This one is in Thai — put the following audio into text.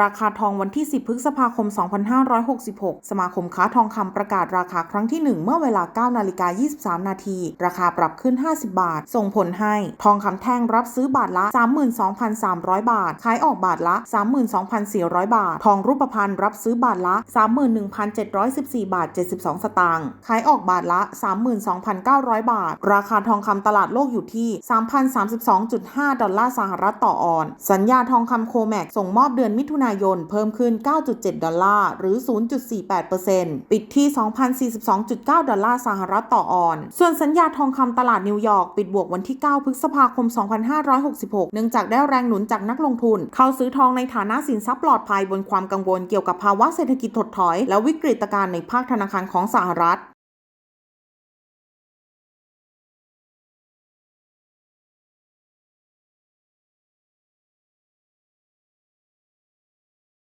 ราคาทองวันที่ 10 พฤษภาคม 2566 สมาคมค้าทองคำประกาศราคาครั้งที่ 1 เมื่อเวลา 9 นาฬิกา 23 นาที ราคาปรับขึ้น 50 บาท ส่งผลให้ทองคำแท่งรับซื้อบาทละ 32,300 บาท ขายออกบาทละ 32,400 บาท ทองรูปพรรณรับซื้อบาทละ 31,714 บาท 72 สตางค์ ขายออกบาทละ 32,900 บาท ราคาทองคำตลาดโลกอยู่ที่ 3,032.5 ดอลลาร์สหรัฐต่อออนซ์ สัญญาทองคำโคแม็กส่งมอบเดือนมิถุนายนเพิ่มขึ้น 9.7 ดอลลาร์ หรือ 0.48%ปิดที่ 2,042.9 ดอลลาร์สหรัฐต่อออน ส่วนสัญญาทองคำตลาดนิวยอร์กปิดบวกวันที่ 9 พฤษภาคม 2566 เนื่องจากได้แรงหนุนจากนักลงทุน เข้าซื้อทองในฐานะสินทรัพย์ปลอดภัยบนความกังวลเกี่ยวกับภาวะเศรษฐกิจถดถอย และวิกฤตการณ์ในภาคธนาคารของสหรัฐ